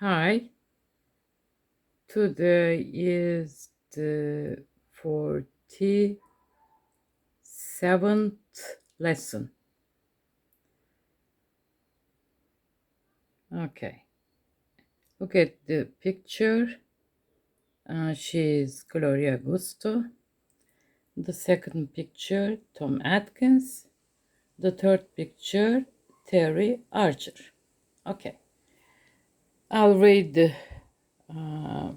Hi. Today is the 47th lesson. Okay. Look at the picture. Uh, she's Gloria Gusto. The second picture, Tom Atkins. The third picture, Terry Archer. Okay. I'll read uh,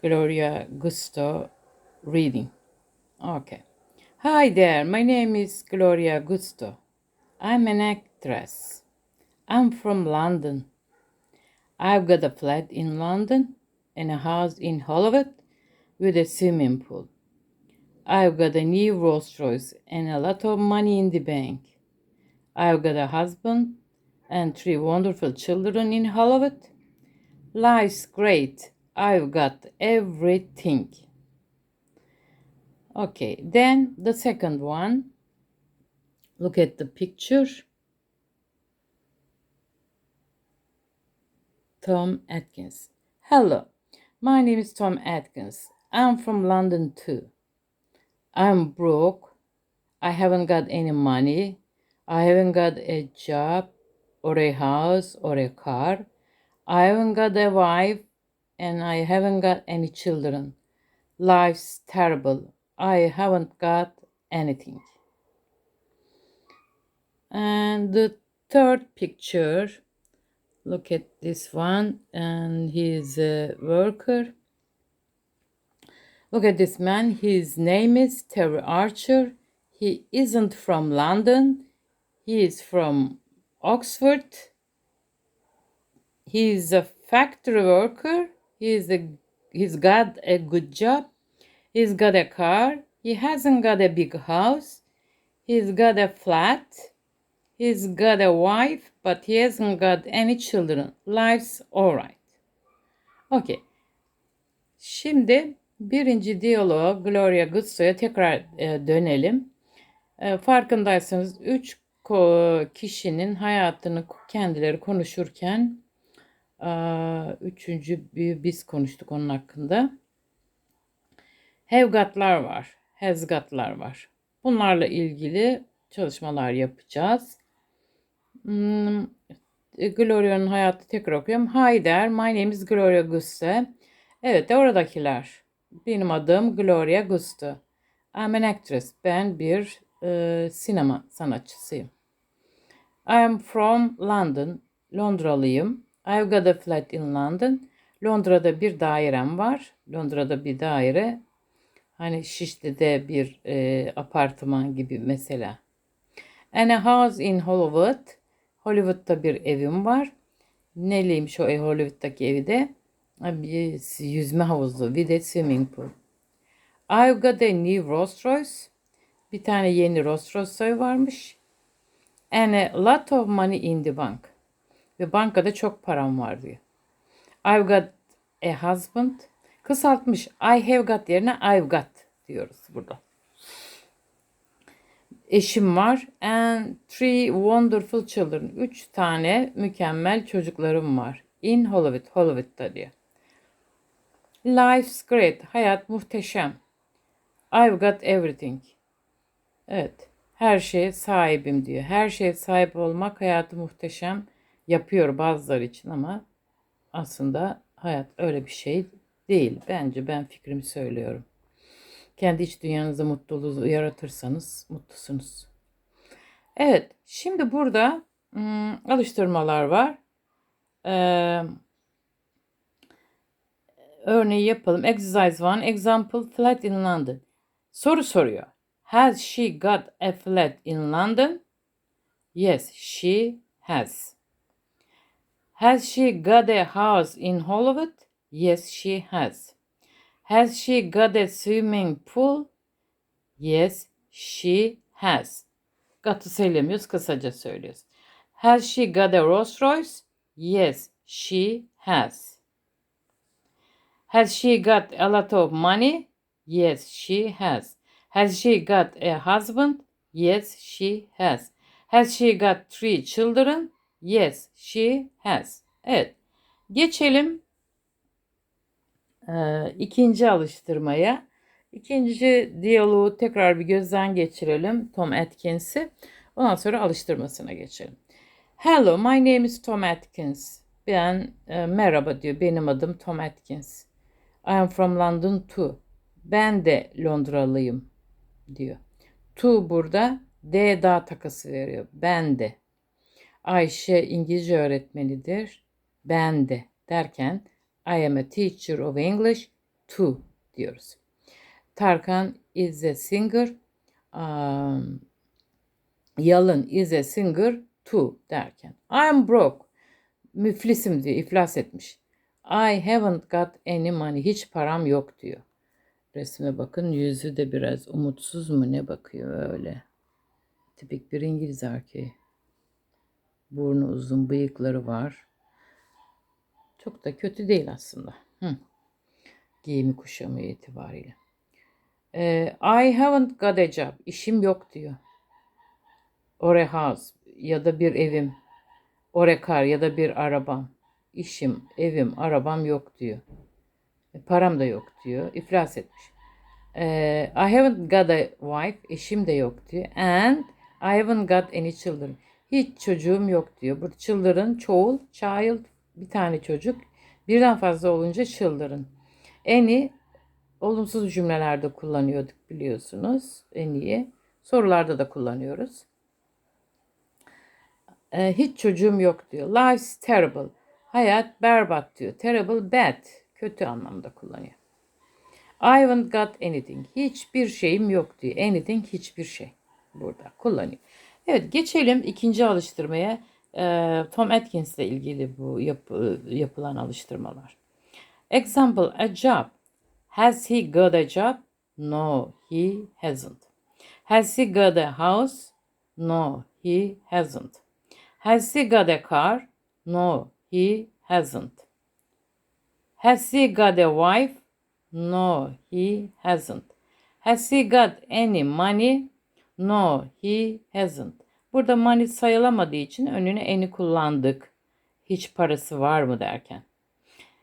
Gloria Gusto reading. Okay. Hi there, my name is Gloria Gusto. I'm an actress. I'm from London. I've got a flat in London and a house in Hollywood with a swimming pool. I've got a new Rolls Royce and a lot of money in the bank. I've got a husband and three wonderful children in Hollywood. Life's great. I've got everything. Okay, then the second one. Look at the picture. Tom Atkins. Hello, my name is Tom Atkins. I'm from London too. I'm broke. I haven't got any money. I haven't got a job or a house or a car. I haven't got a wife and I haven't got any children. Life's terrible. I haven't got anything. And the third picture, look at this one, and he's a worker. Look at this man. His name is Terry Archer. He isn't from London. He is from Oxford. He's a factory worker. He's a he's got a good job. He's got a car. He hasn't got a big house. He's got a flat. He's got a wife, but he hasn't got any children. Life's alright. Okay. Şimdi birinci diyaloğa Gloria Gusto'ya tekrar e, dönelim. E, farkındaysanız üç ko- kişinin hayatını kendileri konuşurken üçüncü biz konuştuk onun hakkında. Hevgatlar var, hezgatlar var. Bunlarla ilgili çalışmalar yapacağız. Hmm, e, Gloria'nın hayatı tekrar okuyorum. Hi there, my name is Gloria Guste. Evet, de oradakiler. Benim adım Gloria Gusto. I'm an actress. Ben bir e, sinema sanatçısıyım. I'm from London. Londralıyım. I've got a flat in London. Londra'da bir dairem var. Londra'da bir daire. Hani Şişli'de bir e, apartman gibi mesela. And a house in Hollywood. Hollywood'da bir evim var. Neliymiş o ev Hollywood'daki evi de? Bir yüzme havuzu. Bir de swimming pool. I've got a new Rolls Royce. Bir tane yeni Rolls Royce varmış. And a lot of money in the bank. Ve bankada çok param var diyor. I've got a husband. Kısaltmış. I have got yerine I've got diyoruz burada. Eşim var. And three wonderful children. Üç tane mükemmel çocuklarım var. In Hollywood. Hollywood'da diyor. Life's great. Hayat muhteşem. I've got everything. Evet. Her şeye sahibim diyor. Her şeye sahip olmak hayatı muhteşem yapıyor bazıları için ama aslında hayat öyle bir şey değil. Bence ben fikrimi söylüyorum. Kendi iç dünyanızda mutluluğu yaratırsanız mutlusunuz. Evet, şimdi burada hmm, alıştırmalar var. Ee, örneği yapalım. Exercise 1. Example flat in London. Soru soruyor. Has she got a flat in London? Yes, she has. Has she got a house in Hollywood? Yes, she has. Has she got a swimming pool? Yes, she has. Got'ı söylemiyoruz, kısaca söylüyoruz. Has she got a Rolls Royce? Yes, she has. Has she got a lot of money? Yes, she has. Has she got a husband? Yes, she has. Has she got three children? Yes, she has. Evet. Geçelim e, ikinci alıştırmaya. İkinci diyaloğu tekrar bir gözden geçirelim Tom Atkins'i. Ondan sonra alıştırmasına geçelim. Hello, my name is Tom Atkins. Ben e, merhaba diyor. Benim adım Tom Atkins. I am from London too. Ben de Londralıyım diyor. To burada D daha takası veriyor. Ben de. Ayşe İngilizce öğretmenidir. Ben de derken I am a teacher of English too diyoruz. Tarkan is a singer. Um, Yalın is a singer too derken. I am broke. Müflisim diyor. iflas etmiş. I haven't got any money. Hiç param yok diyor. Resme bakın. Yüzü de biraz umutsuz mu ne bakıyor öyle. Tipik bir İngiliz erkeği. Burnu uzun, bıyıkları var. Çok da kötü değil aslında. Hı. Giyimi kuşamı itibariyle. Ee, I haven't got a job. İşim yok diyor. Or a house ya da bir evim. Or a car ya da bir arabam. İşim, evim, arabam yok diyor. E, param da yok diyor. İflas etmiş. Ee, I haven't got a wife. Eşim de yok diyor. And I haven't got any children. Hiç çocuğum yok diyor. Bu children çoğul, child bir tane çocuk. Birden fazla olunca children. Any olumsuz cümlelerde kullanıyorduk biliyorsunuz. En iyi. Sorularda da kullanıyoruz. Ee, hiç çocuğum yok diyor. Life's terrible. Hayat berbat diyor. Terrible bad. Kötü anlamda kullanıyor. I haven't got anything. Hiçbir şeyim yok diyor. Anything hiçbir şey. Burada kullanıyor. Evet geçelim ikinci alıştırmaya. Ee, Tom Atkins ile ilgili bu yapı, yapılan alıştırmalar. Example, a job. Has he got a job? No, he hasn't. Has he got a house? No, he hasn't. Has he got a car? No, he hasn't. Has he got a wife? No, he hasn't. Has he got any money? No, he hasn't. Burada money sayılamadığı için önüne eni kullandık. Hiç parası var mı derken.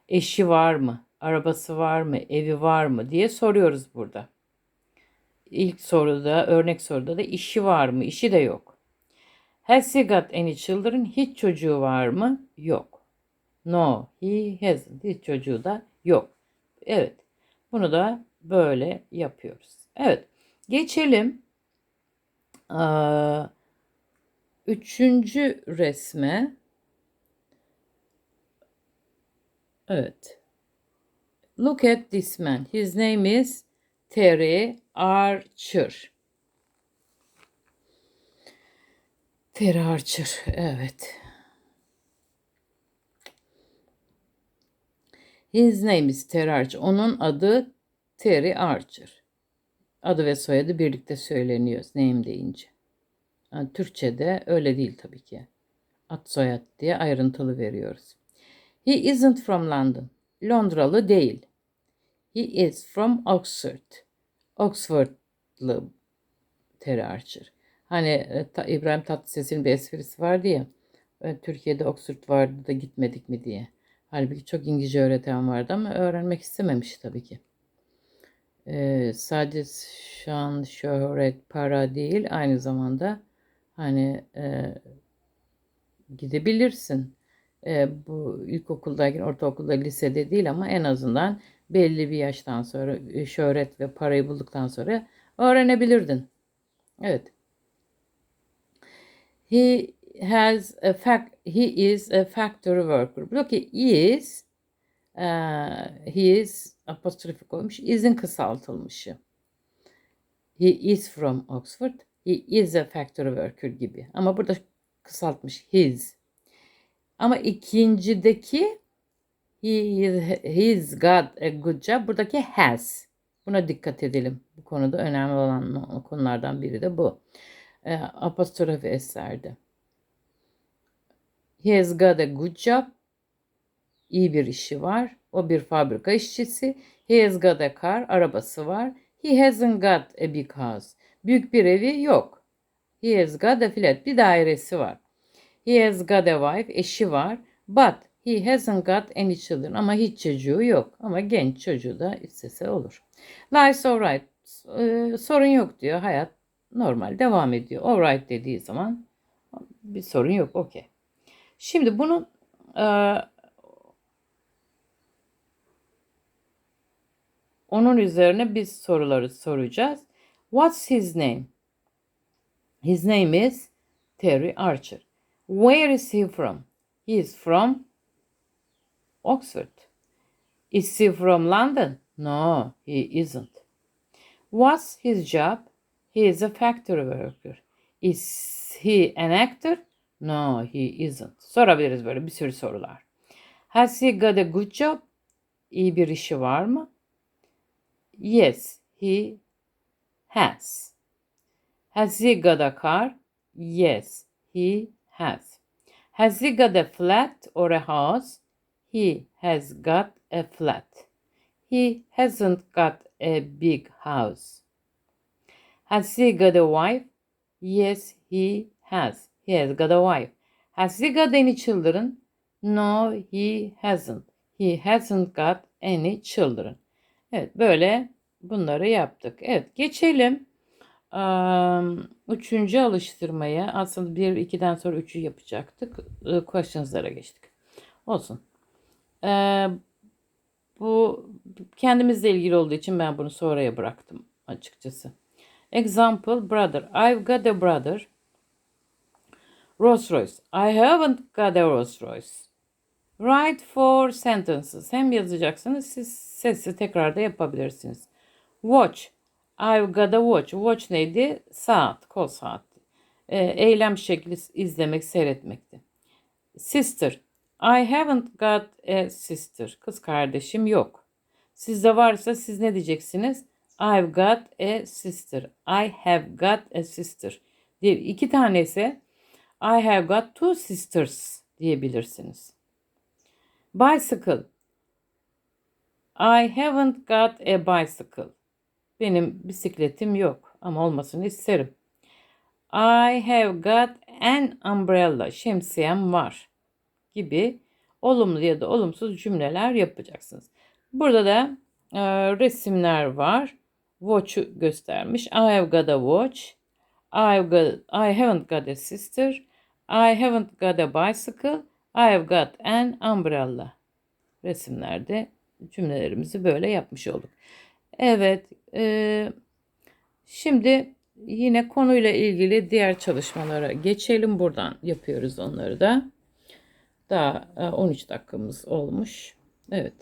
Eşi var mı? Arabası var mı? Evi var mı diye soruyoruz burada. İlk soruda, örnek soruda da işi var mı? İşi de yok. Has he got any children? Hiç çocuğu var mı? Yok. No, he hasn't. Hiç çocuğu da yok. Evet. Bunu da böyle yapıyoruz. Evet. Geçelim. Üçüncü resme. Evet. Look at this man. His name is Terry Archer. Terry Archer. Evet. His name is Terry Archer. Onun adı Terry Archer. Adı ve soyadı birlikte söyleniyor name deyince. Yani Türkçe'de öyle değil tabii ki. Ad soyad diye ayrıntılı veriyoruz. He isn't from London. Londralı değil. He is from Oxford. Oxford'lı Terry Archer. Hani e, İbrahim Tatlıses'in bir esprisi vardı ya. e, Türkiye'de Oxford vardı da gitmedik mi diye. Halbuki çok İngilizce öğreten vardı ama öğrenmek istememiş tabii ki. Ee, sadece şan, şöhret, para değil aynı zamanda hani e, gidebilirsin. E, bu ilkokuldayken, ortaokulda, lisede değil ama en azından belli bir yaştan sonra e, şöhret ve parayı bulduktan sonra öğrenebilirdin. Evet. He has a fact he is a factory worker. Buradaki is uh, he is apostrofi koymuş. Is'in kısaltılmışı. He is from Oxford. He is a factory worker gibi. Ama burada kısaltmış his. Ama ikincideki he, he's got a good job. Buradaki has. Buna dikkat edelim. Bu konuda önemli olan konulardan biri de bu. E, apostrofi eserde. He has got a good job. İyi bir işi var. O bir fabrika işçisi. He has got a car. Arabası var. He hasn't got a big house. Büyük bir evi yok. He has got a flat. Bir dairesi var. He has got a wife. Eşi var. But He hasn't got any children. Ama hiç çocuğu yok. Ama genç çocuğu da istese olur. Life's alright. Ee, sorun yok diyor. Hayat normal devam ediyor. Alright dediği zaman bir sorun yok. Okey. Şimdi bunu e, onun üzerine biz soruları soracağız. What's his name? His name is Terry Archer. Where is he from? He is from Oxford. Is he from London? No, he isn't. What's his job? He is a factory worker. Is he an actor? No, he isn't. Sorabiliriz böyle bir sürü sorular. Has he got a good job? İyi bir işi var mı? Yes, he has. Has he got a car? Yes, he has. Has he got a flat or a house? He has got a flat. He hasn't got a big house. Has he got a wife? Yes, he has. Has got a wife. Has he got any children? No, he hasn't. He hasn't got any children. Evet, böyle bunları yaptık. Evet, geçelim. Um, üçüncü alıştırmaya. Aslında bir, ikiden sonra üçü yapacaktık. Uh, Questions'lara geçtik. Olsun. Ee, bu kendimizle ilgili olduğu için ben bunu sonraya bıraktım açıkçası. Example brother. I've got a brother. Rolls Royce. I haven't got a Rolls Royce. Write four sentences. Hem yazacaksınız siz sesi tekrar da yapabilirsiniz. Watch. I've got a watch. Watch neydi? Saat, kol saati. Ee, eylem şekli izlemek, seyretmekti. Sister. I haven't got a sister. Kız kardeşim yok. Sizde varsa siz ne diyeceksiniz? I've got a sister. I have got a sister. Diye iki tane ise I have got two sisters diyebilirsiniz. Bicycle. I haven't got a bicycle. Benim bisikletim yok ama olmasını isterim. I have got an umbrella. Şemsiyem var gibi olumlu ya da olumsuz cümleler yapacaksınız. Burada da e, resimler var. Watch'u göstermiş. I have got a watch. I've got, I haven't got a sister. I haven't got a bicycle. I have got an umbrella. Resimlerde cümlelerimizi böyle yapmış olduk. Evet. E, şimdi yine konuyla ilgili diğer çalışmalara geçelim. Buradan yapıyoruz onları da. Daha 13 dakikamız olmuş. Evet.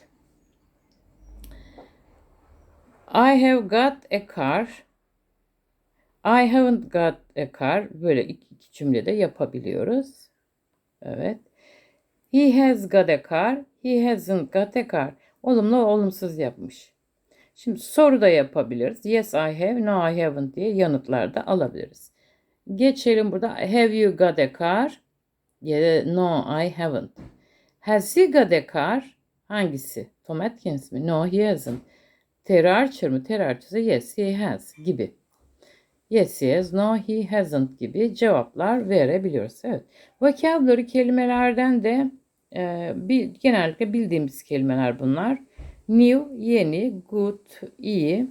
I have got a car. I haven't got a car. Böyle iki, iki cümlede yapabiliyoruz. Evet. He has got a car. He hasn't got a car. Olumlu olumsuz yapmış. Şimdi soru da yapabiliriz. Yes I have, no I haven't diye yanıtlar da alabiliriz. Geçelim burada. Have you got a car? Ya no I haven't. Has he got a car? Hangisi? Tom Atkins mi? No he hasn't. Terry Archer mı? Terry Archer yes he has gibi. Yes has, no he hasn't gibi cevaplar verebiliyoruz. Evet. Vocabulary kelimelerden de e, bir, genellikle bildiğimiz kelimeler bunlar. New, yeni, good, iyi.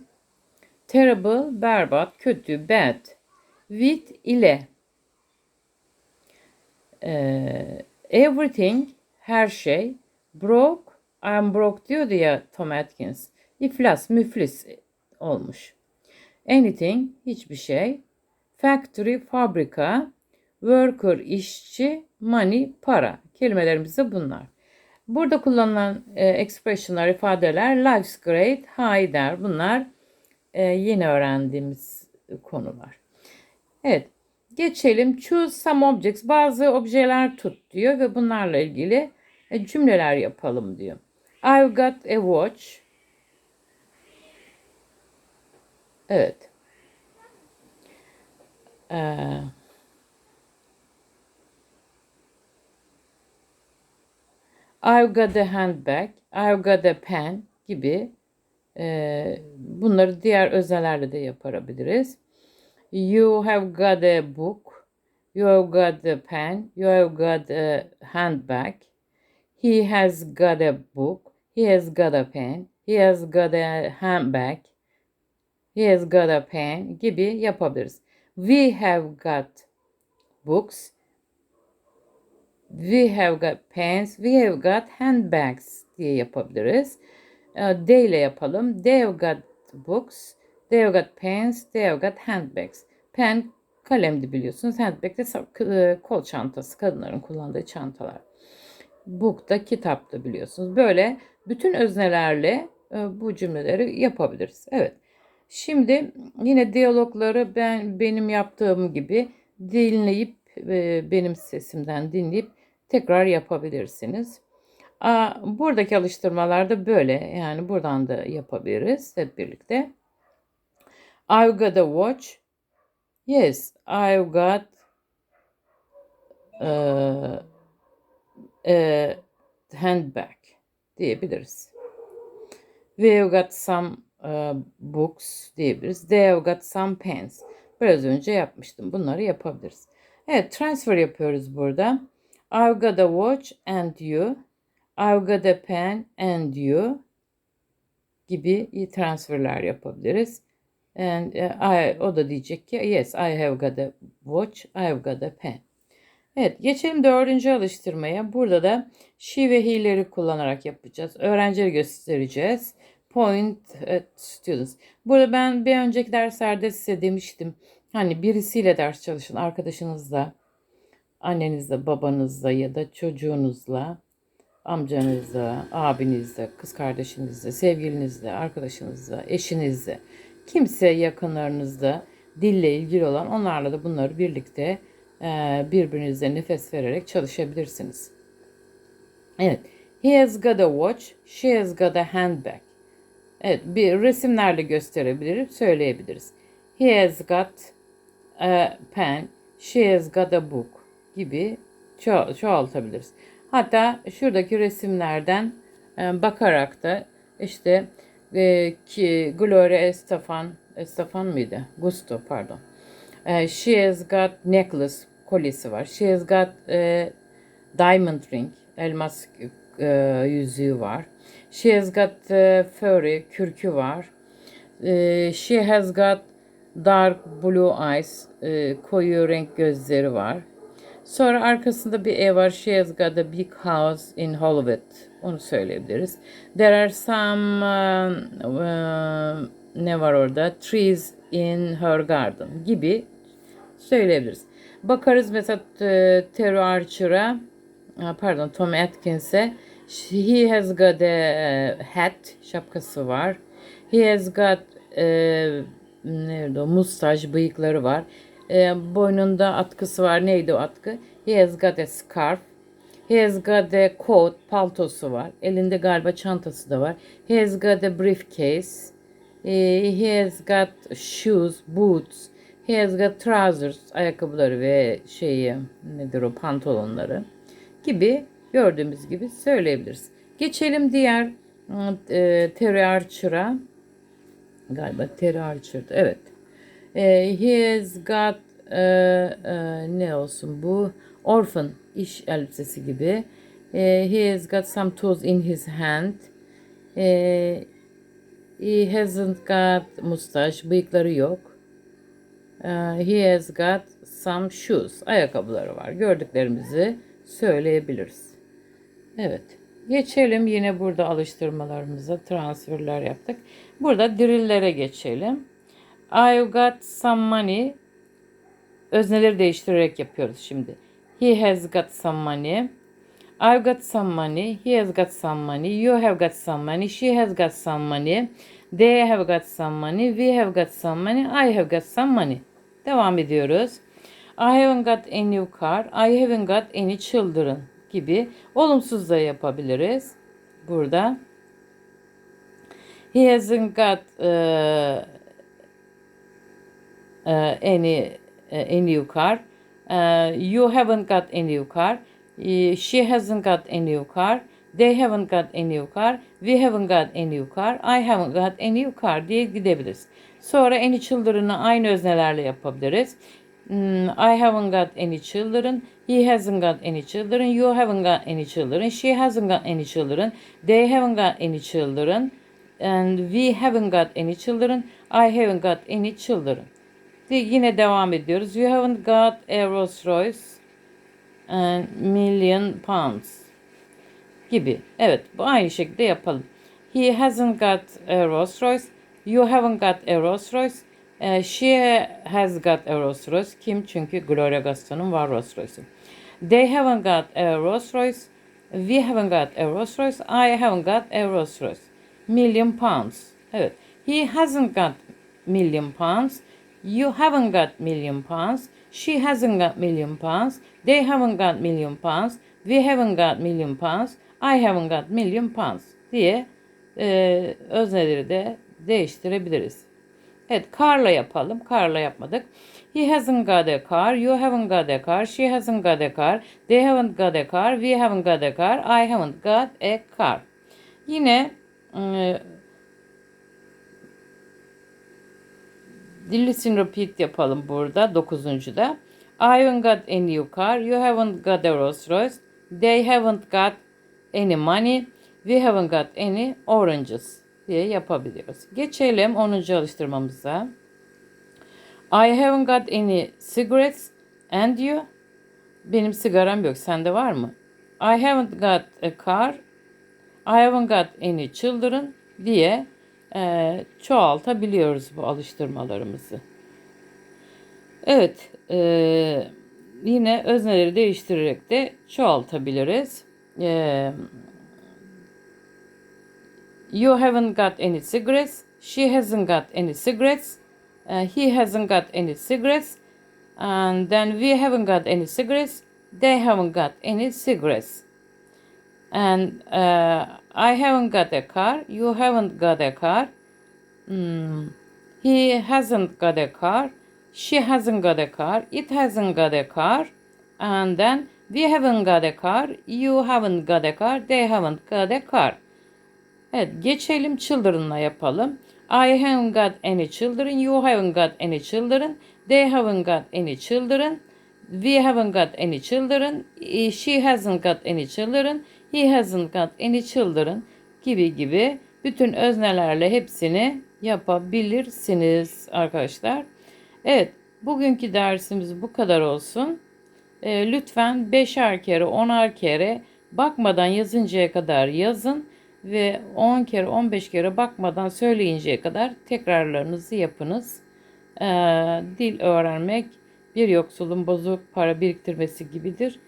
Terrible, berbat, kötü, bad. With, ile. Ee, everything, her şey. Broke, I'm broke diyordu ya Tom Atkins. İflas, müflis olmuş. Anything, hiçbir şey. Factory, fabrika. Worker, işçi. Money, para. Kelimelerimiz de bunlar. Burada kullanılan e, expressionlar, ifadeler life's great, hi der. Bunlar e, yeni öğrendiğimiz konular. Evet. Geçelim. Choose some objects. Bazı objeler tut diyor ve bunlarla ilgili e, cümleler yapalım diyor. I've got a watch. Evet. Ee, I've got a handbag, I've got a pen gibi e, bunları diğer özellerle de yapabiliriz. You have got a book, you have got a pen, you have got a handbag. He has got a book. He has got a pen. He has got a handbag. He has got a pen gibi yapabiliriz. We have got books. We have got pens. We have got handbags diye yapabiliriz. Ee, They ile yapalım. They have got books. They have got pens. They have got handbags. Pen kalemdi biliyorsunuz. Handbag de e, kol çantası. Kadınların kullandığı çantalar. Book da kitaptı biliyorsunuz. Böyle bütün öznelerle e, bu cümleleri yapabiliriz. Evet. Şimdi yine diyalogları ben benim yaptığım gibi dinleyip e, benim sesimden dinleyip tekrar yapabilirsiniz. Aa, buradaki alıştırmalar da böyle. Yani buradan da yapabiliriz hep birlikte. I've got a watch. Yes, I've got a handbag diyebiliriz. We've got some uh, books diyebiliriz. They've got some pens. Biraz önce yapmıştım. Bunları yapabiliriz. Evet, transfer yapıyoruz burada. I've got a watch and you. I've got a pen and you gibi transferler yapabiliriz. And uh, I, o da diyecek ki yes I have got a watch, I have got a pen. Evet geçelim dördüncü alıştırmaya. Burada da she ve he'leri kullanarak yapacağız. Öğrencileri göstereceğiz. Point at students. Burada ben bir önceki derslerde size demiştim. Hani birisiyle ders çalışın arkadaşınızla, annenizle, babanızla ya da çocuğunuzla, amcanızla, abinizle, kız kardeşinizle, sevgilinizle, arkadaşınızla, eşinizle, kimse yakınlarınızda dille ilgili olan onlarla da bunları birlikte e, birbirinize nefes vererek çalışabilirsiniz. Evet. He has got a watch. She has got a handbag. Evet. Bir resimlerle gösterebiliriz, söyleyebiliriz. He has got a pen. She has got a book gibi ço- çoğaltabiliriz. Hatta şuradaki resimlerden e, bakarak da işte e, ki Gloria Estefan Estefan mıydı? Gusto pardon. E, she has got necklace kolyesi var. She has got e, diamond ring elmas e, yüzüğü var. She has got e, furry kürkü var. E, she has got dark blue eyes e, koyu renk gözleri var. Sonra arkasında bir ev var. She has got a big house in Hollywood. Onu söyleyebiliriz. There are some um, um, ne var orada? Trees in her garden gibi söyleyebiliriz. Bakarız mesela e, Terry Archer'a pardon Tom Atkins'e he has got a hat şapkası var. He has got e, nerede o mustache bıyıkları var. E, boynunda atkısı var. Neydi o atkı? He has got a scarf. He has got a coat, paltosu var. Elinde galiba çantası da var. He has got a briefcase. Eh, he has got shoes, boots. He has got trousers, ayakkabıları ve şeyi nedir o pantolonları gibi gördüğümüz gibi söyleyebiliriz. Geçelim diğer e, Terry Archer'a. Galiba Terry Archer'dı. Evet. E, he has got e, e, ne olsun bu? Orphan iş elbisesi gibi. E, he has got some tools in his hand. E, he hasn't got mustache. Bıyıkları yok. E, he has got some shoes. Ayakkabıları var. Gördüklerimizi söyleyebiliriz. Evet. Geçelim yine burada alıştırmalarımıza transferler yaptık. Burada dirillere geçelim. I've got some money. Özneleri değiştirerek yapıyoruz şimdi. He has got some money. I've got some money. He has got some money. You have got some money. She has got some money. They have got some money. We have got some money. I have got some money. Devam ediyoruz. I haven't got a new car. I haven't got any children gibi olumsuz da yapabiliriz. Burada. He hasn't got uh, any uh, a new car. Uh, you haven't got a new car. Uh, she hasn't got a new car. They haven't got a new car. We haven't got a new car. I haven't got a new car diye gidebiliriz. Sonra any children'ı aynı öznelerle yapabiliriz. Hmm, I haven't got any children. He hasn't got any children. You haven't got any children. She hasn't got any children. They haven't got any children. And we haven't got any children. I haven't got any children. De- yine devam ediyoruz. You haven't got a Rolls Royce and million pounds gibi. Evet bu aynı şekilde yapalım. He hasn't got a Rolls Royce. You haven't got a Rolls Royce. Eh, she has got a Rolls Royce. Kim? Çünkü Gloria Gaston'un var Rolls Royce'u. They haven't got a Rolls Royce. We haven't got a Rolls Royce. I haven't got a Rolls Royce. Million pounds. Evet. He hasn't got million pounds. You haven't got million pounds. She hasn't got million pounds. They haven't got million pounds. We haven't got million pounds. I haven't got million pounds diye e, özneleri de değiştirebiliriz. Evet, car'la yapalım. Car'la yapmadık. He hasn't got a car. You haven't got a car. She hasn't got a car. They haven't got a car. We haven't got a car. I haven't got a car. Yine e, listen repeat yapalım burada dokuzuncuda. I haven't got a new car. You haven't got a Rolls Royce. They haven't got any money. We haven't got any oranges diye yapabiliyoruz. Geçelim 10. alıştırmamıza. I haven't got any cigarettes and you? Benim sigaram yok. Sende var mı? I haven't got a car. I haven't got any children diye e, çoğaltabiliyoruz bu alıştırmalarımızı. Evet, e, yine özneleri değiştirerek de çoğaltabiliriz. E, you haven't got any cigarettes. She hasn't got any cigarettes. Uh, he hasn't got any cigarettes. And then we haven't got any cigarettes. They haven't got any cigarettes. And uh, I haven't got a car. You haven't got a car. Hmm. He hasn't got a car. She hasn't got a car. It hasn't got a car. And then we haven't got a car. You haven't got a car. They haven't got a car. Evet geçelim children'la yapalım. I haven't got any children. You haven't got any children. They haven't got any children. We haven't got any children. Eh, She hasn't got any children. He hasn't got any children gibi gibi bütün öznelerle hepsini yapabilirsiniz arkadaşlar. Evet bugünkü dersimiz bu kadar olsun. E, lütfen beşer kere onar kere bakmadan yazıncaya kadar yazın ve 10 kere 15 kere bakmadan söyleyinceye kadar tekrarlarınızı yapınız. E, dil öğrenmek bir yoksulun bozuk para biriktirmesi gibidir.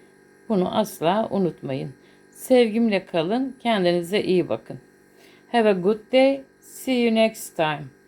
Bunu asla unutmayın. Sevgimle kalın, kendinize iyi bakın. Have a good day. See you next time.